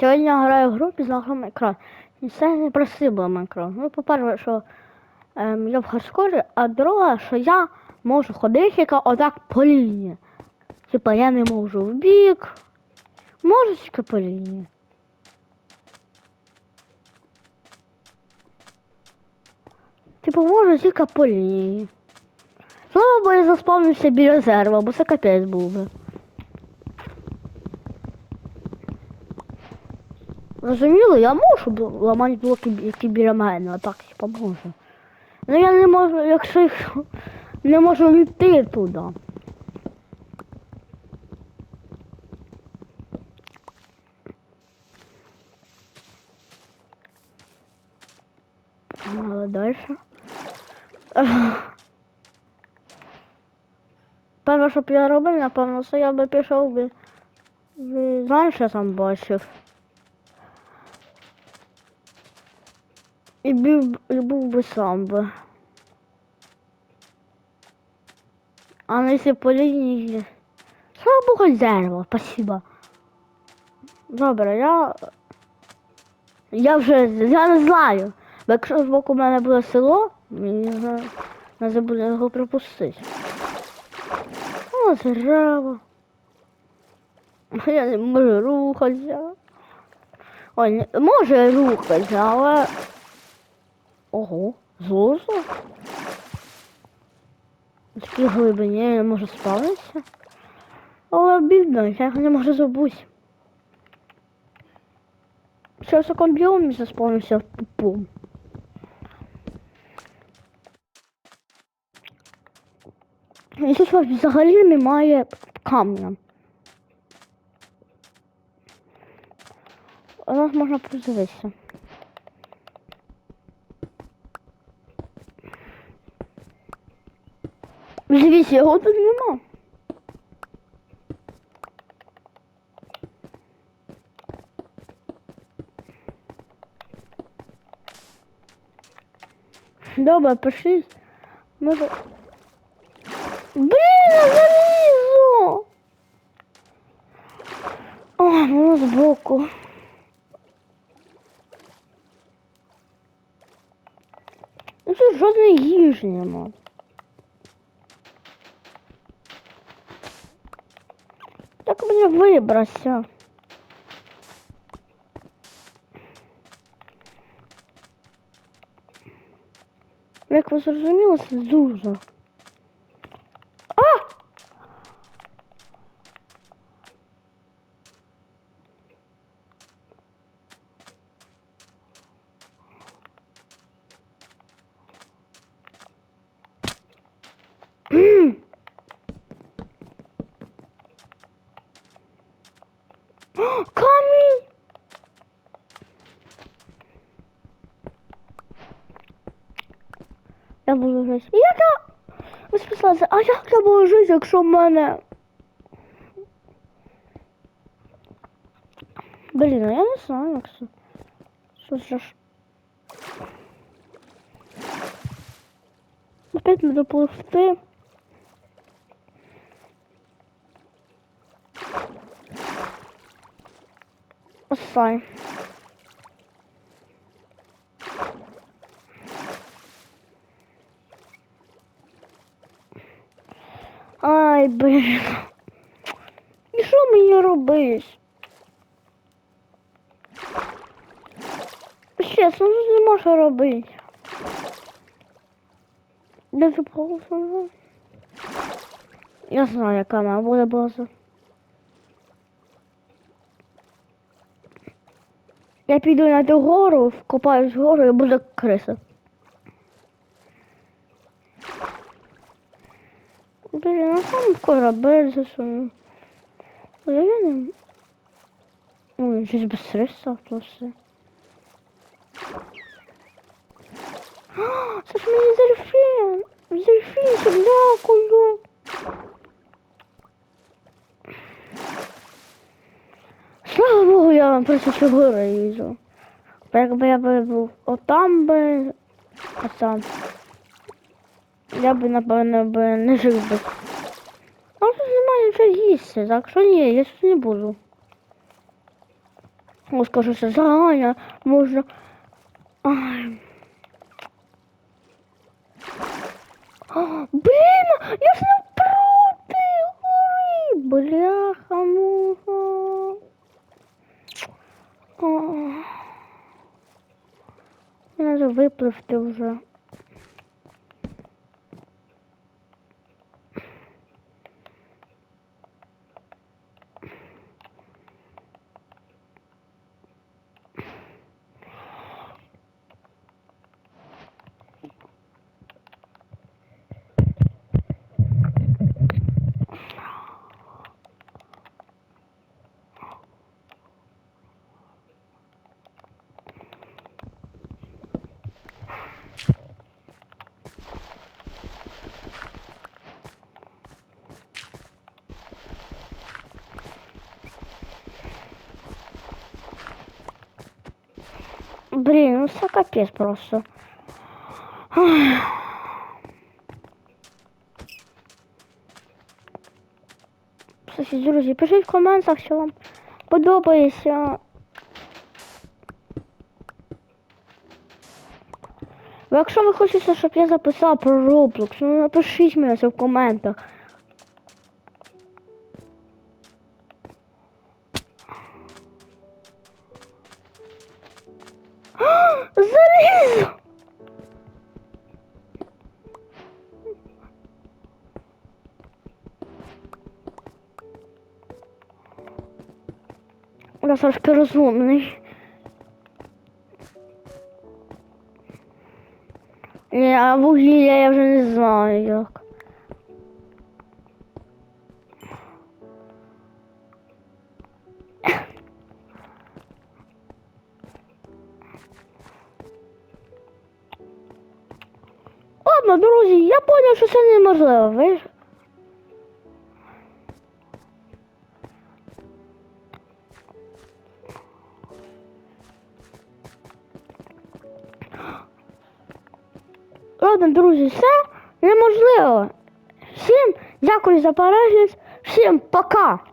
Сьогодні я граю в гру під назвою Майнкрафт. Це не простий був Майнкрафт. Ну, по-перше, що ем, я в хардкорі, а друге, що я можу ходити тільки отак по лінії. Типа я не можу в бік. Можу тільки по лінії. Типу можу тільки по лінії. Слава Богу, я заспавнився біля зерва, бо це капець був би. Розуміло, я можу ламати блоки, які біля мене, а так типа можу. Ну я не можу, якщо їх не можу йти туди. Але далі. Перше, що б я робив, напевно, це я би пішов би. Знаєш, я там бачив? І був, і був би сам би. А на якщо по лінії. Слава Богу, дерево, спасибо. Добре, я. Я вже я не знаю. Бо якщо з боку мене буде село, мені вже не забуде його пропустити. О, дерево. Я не можу рухатися. Ой, не, може рухатися, але. Ого, злозу? В такій глибині я можу спавнитися. Але бідно, я не можу забути. Ще в такому біомі заспавнився в пупу. І тут взагалі немає камня. У нас можна подивитися. Дивіться, його тут нема. Добре, пиши. Може. Блін, залізу! О, воно збоку. Ну тут жодної їжі нема. Вибрався. Як ви зрозуміли, це дуже. А! М. О, Камінь! Я буду жити. Я... Ви спиталися, а як я буду жити, якщо в мене... Блін, я не знаю, як це. Що ж... Опять надо пливти. Осай. Ай. І що мені робити? Чесно, ну не можу робити. Де це база? Я знаю, яка вона буде база. Я піду на ту гору, вкопаюсь в гору і буде криса. Блін, а там корабель засунув. Я не... Ой, щось без риса то все. А, Це ж мені дельфін! Дельфін, дякую! Слава Богу, я вам просто чого їжу. Якби я би був отам би, а сам. Я би, напевно, би не жив би. А тут немає нічого їсти, так що ні, я тут не буду. О, скажу, що загання можна. Ай. А, Блін, я ж не проти гори. Бляха, муха. Треба випливти вже. Блін, ну це капець просто. Ах. Слухайте, друзі, пишіть в коментах, що вам подобається. Якщо ви хочете, щоб я записав про Roblox, ну напишіть мені це в коментах. Трошки розумний. А вугілля я вже не знаю як. Ладно, друзі, я понял, що це неможливо. Ви Ладно, друзі, все неможливо. Всім дякую за перегляд, всім пока!